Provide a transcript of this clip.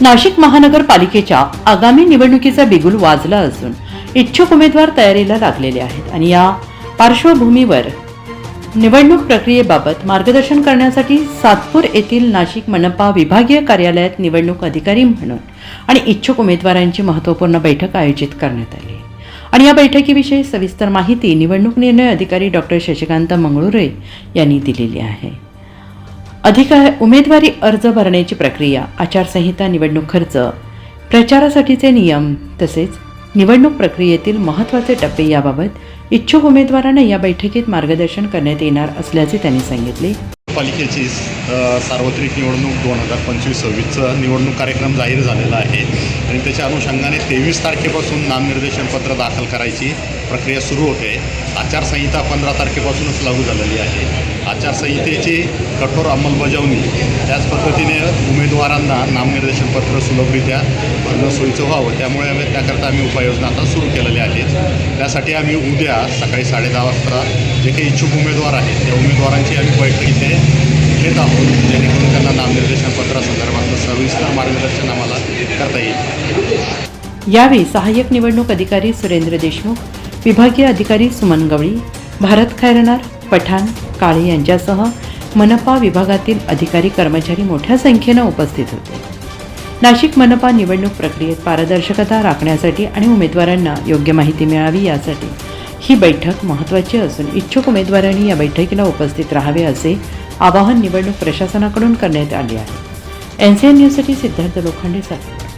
नाशिक महानगरपालिकेच्या आगामी निवडणुकीचा बिगुल वाजला असून इच्छुक उमेदवार तयारीला लागलेले आहेत आणि या पार्श्वभूमीवर निवडणूक प्रक्रियेबाबत मार्गदर्शन करण्यासाठी सातपूर येथील नाशिक मनपा विभागीय कार्यालयात निवडणूक अधिकारी म्हणून आणि इच्छुक उमेदवारांची महत्त्वपूर्ण बैठक आयोजित करण्यात आली. आणि या बैठकीविषयी सविस्तर माहिती निवडणूक निर्णय अधिकारी डॉक्टर शशिकांत मंगळुरे यांनी दिलेली आहे. अधिकार उमेदवारी अर्ज भरण्याची प्रक्रिया आचारसंहिता निवडणूक खर्च प्रचारासाठीचे नियम तसेच निवडणूक प्रक्रियेतील महत्त्वाचे टप्पे याबाबत इच्छुक उमेदवारांना या बैठकीत मार्गदर्शन करण्यात येणार असल्याचे त्यांनी सांगितले. पालिकेची सार्वत्रिक निवडणूक दोन हजार पंचवीस सव्वीसचा निवडणूक कार्यक्रम जाहीर झालेला आहे. त्याच्या अनुषंगाने तेवीस तारखेपासून नामनिर्देशन पत्र दाखल करायची प्रक्रिया सुरू होते. आचारसंहिता पंधरा तारखेपासूनच लागू झालेली आहे. आचारसंहितेची कठोर अंमलबजावणी त्याच पद्धतीने उमेदवारांना नामनिर्देशन पत्र सुलभरित्या भरणं सोयीचं व्हावं त्यामुळे आम्ही त्याकरता आम्ही उपाययोजना आता सुरू केलेल्या आहेत. त्यासाठी आम्ही उद्या सकाळी साडेदहा वाजता जे काही इच्छुक उमेदवार आहेत त्या उमेदवारांची आम्ही बैठक इथे घेत आहोत जेणेकरून त्यांना नामनिर्देशन यावेळी सहाय्यक निवडणूक अधिकारी सुरेंद्र देशमुख विभागीय अधिकारी सुमन गवळी भारत खैरणार पठाण काळे यांच्यासह मनपा विभागातील अधिकारी कर्मचारी मोठ्या संख्येनं उपस्थित होते. नाशिक मनपा निवडणूक प्रक्रियेत पारदर्शकता राखण्यासाठी आणि उमेदवारांना योग्य माहिती मिळावी यासाठी ही बैठक महत्त्वाची असून इच्छुक उमेदवारांनी या बैठकीला उपस्थित राहावे असे आवाहन निवडणूक प्रशासनाकडून करण्यात आले आहे. एन सी एन न्यूजसाठी सिद्धार्थ लोखंडे